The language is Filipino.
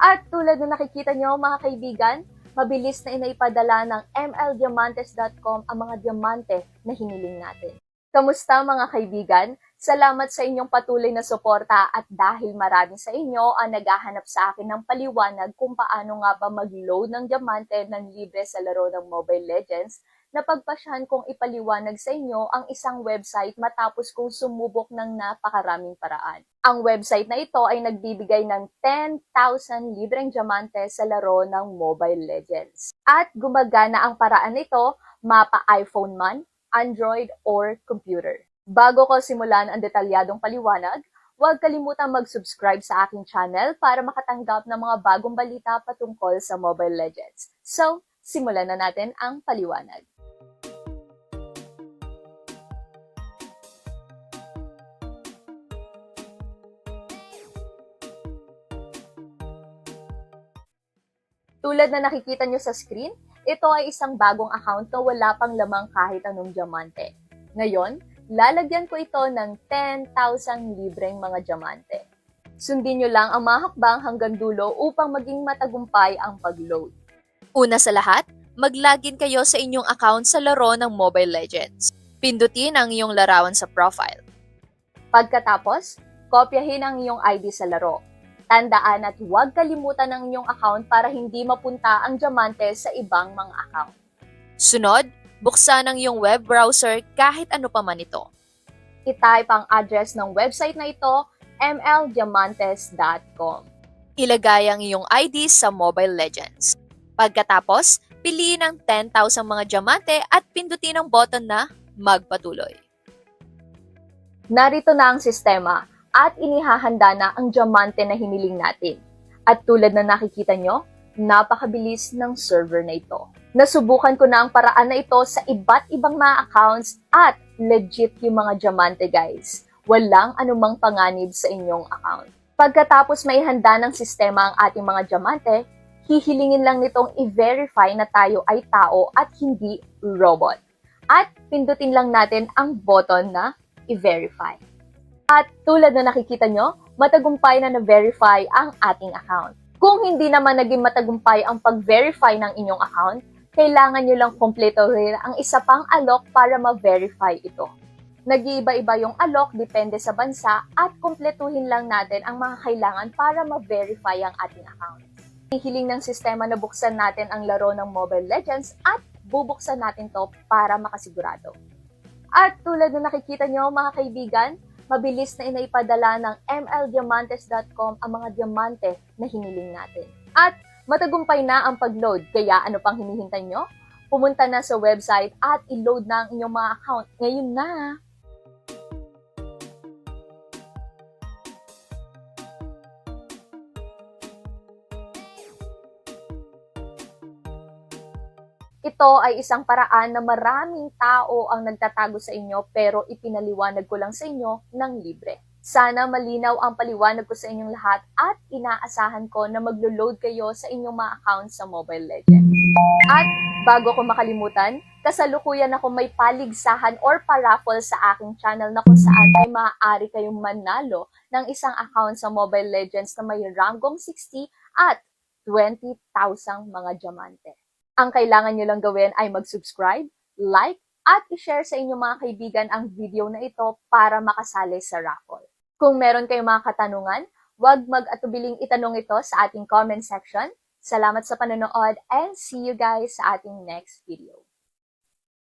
At tulad na nakikita nyo mga kaibigan, mabilis na inaipadala ng mldiamantes.com ang mga diamante na hiniling natin. Kamusta mga kaibigan? Salamat sa inyong patuloy na suporta at dahil marami sa inyo ang naghahanap sa akin ng paliwanag kung paano nga ba mag-load ng diamante ng libre sa laro ng Mobile Legends, napagpasyahan kong ipaliwanag sa inyo ang isang website matapos kong sumubok ng napakaraming paraan. Ang website na ito ay nagbibigay ng 10,000 libreng diamante sa laro ng Mobile Legends. At gumagana ang paraan nito mapa iPhone man, Android, or computer. Bago ko simulan ang detalyadong paliwanag, huwag kalimutang mag-subscribe sa aking channel para makatanggap ng mga bagong balita patungkol sa Mobile Legends. So, simulan na natin ang paliwanag. Tulad na nakikita nyo sa screen, ito ay isang bagong account na wala pang lamang kahit anong diamante. Ngayon, lalagyan ko ito ng 10,000 libreng mga diamante. Sundin nyo lang ang mga hakbang hanggang dulo upang maging matagumpay ang pag-load. Una sa lahat, mag-login kayo sa inyong account sa laro ng Mobile Legends. Pindutin ang iyong larawan sa profile. Pagkatapos, kopyahin ang iyong ID sa laro. Tandaan at huwag kalimutan ang inyong account para hindi mapunta ang diamante sa ibang mga account. Sunod, buksan ang iyong web browser kahit ano pa man ito. I-type ang address ng website na ito, mldiamantes.com. Ilagay ang iyong ID sa Mobile Legends. Pagkatapos, piliin ang 10,000 mga diamante at pindutin ang button na Magpatuloy. Narito na ang sistema at inihahanda na ang diamante na hiniling natin. At tulad na nakikita nyo, napakabilis ng server na ito. Nasubukan ko na ang paraan na ito sa iba't ibang mga accounts at legit yung mga diamante guys. Walang anumang panganib sa inyong account. Pagkatapos may handa ng sistema ang ating mga diamante, hihilingin lang nitong i-verify na tayo ay tao at hindi robot. At pindutin lang natin ang button na i-verify. At tulad na nakikita nyo, matagumpay na na-verify ang ating account. Kung hindi naman naging matagumpay ang pag-verify ng inyong account, kailangan nyo lang kompleto rin ang isa pang alok para ma-verify ito. Nag-iiba-iba yung alok depende sa bansa at kompletuhin lang natin ang mga kailangan para ma-verify ang ating account. Hihiling ng sistema na buksan natin ang laro ng Mobile Legends at bubuksan natin to para makasigurado. At tulad na nakikita nyo mga kaibigan, mabilis na inaipadala ng mldiamantes.com ang mga diamante na hiniling natin. At matagumpay na ang pag-load, kaya ano pang hinihintay nyo? Pumunta na sa website at i-load na ang inyong mga account ngayon na! Ito ay isang paraan na maraming tao ang nagtatago sa inyo pero ipinaliwanag ko lang sa inyo ng libre. Sana malinaw ang paliwanag ko sa inyong lahat at inaasahan ko na maglo-load kayo sa inyong mga accounts sa Mobile Legends. At bago ko makalimutan, kasalukuyan ako may paligsahan or paraffle sa aking channel na kung saan ay maaari kayong manalo ng isang account sa Mobile Legends na may ranggong 60 at 20,000 mga diamante. Ang kailangan nyo lang gawin ay mag-subscribe, like, at i-share sa inyong mga kaibigan ang video na ito para makasali sa raffle. Kung meron kayong mga katanungan, huwag mag-atubiling itanong ito sa ating comment section. Salamat sa panonood and see you guys sa ating next video.